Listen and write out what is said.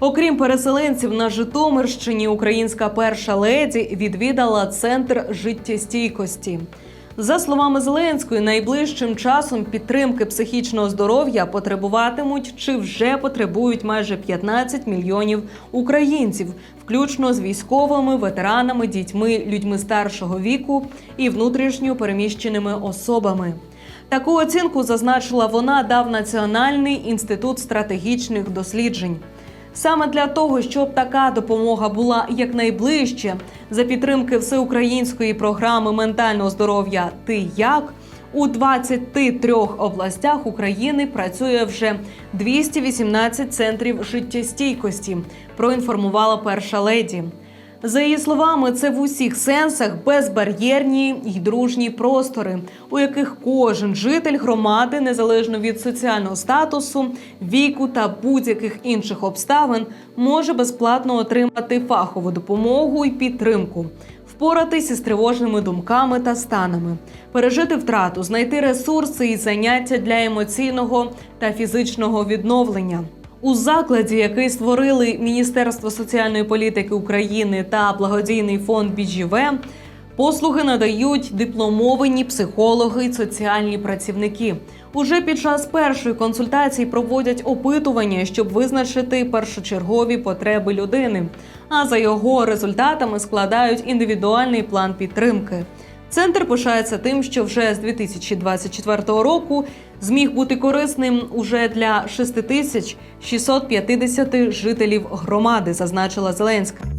Окрім переселенців на Житомирщині, українська перша леді відвідала центр життєстійкості. За словами Зеленської, найближчим часом підтримки психічного здоров'я потребуватимуть чи вже потребують майже 15 мільйонів українців, включно з військовими, ветеранами, дітьми, людьми старшого віку і внутрішньо переміщеними особами. Таку оцінку зазначила вона дав Національний інститут стратегічних досліджень. Саме для того, щоб така допомога була якнайближче, за підтримки всеукраїнської програми ментального здоров'я Ти як у 23 областях України працює вже 218 центрів життєстійкості. Проінформувала перша леді. За її словами, це в усіх сенсах безбар'єрні й дружні простори, у яких кожен житель громади, незалежно від соціального статусу, віку та будь-яких інших обставин, може безплатно отримати фахову допомогу і підтримку, впоратись із тривожними думками та станами, пережити втрату, знайти ресурси і заняття для емоційного та фізичного відновлення. У закладі, який створили Міністерство соціальної політики України та благодійний фонд «БіджІВ», послуги надають дипломовані психологи й соціальні працівники. Уже під час першої консультації проводять опитування, щоб визначити першочергові потреби людини. А за його результатами складають індивідуальний план підтримки. Центр пишається тим, що вже з 2024 року зміг бути корисним уже для 6650 жителів громади, зазначила Зеленська.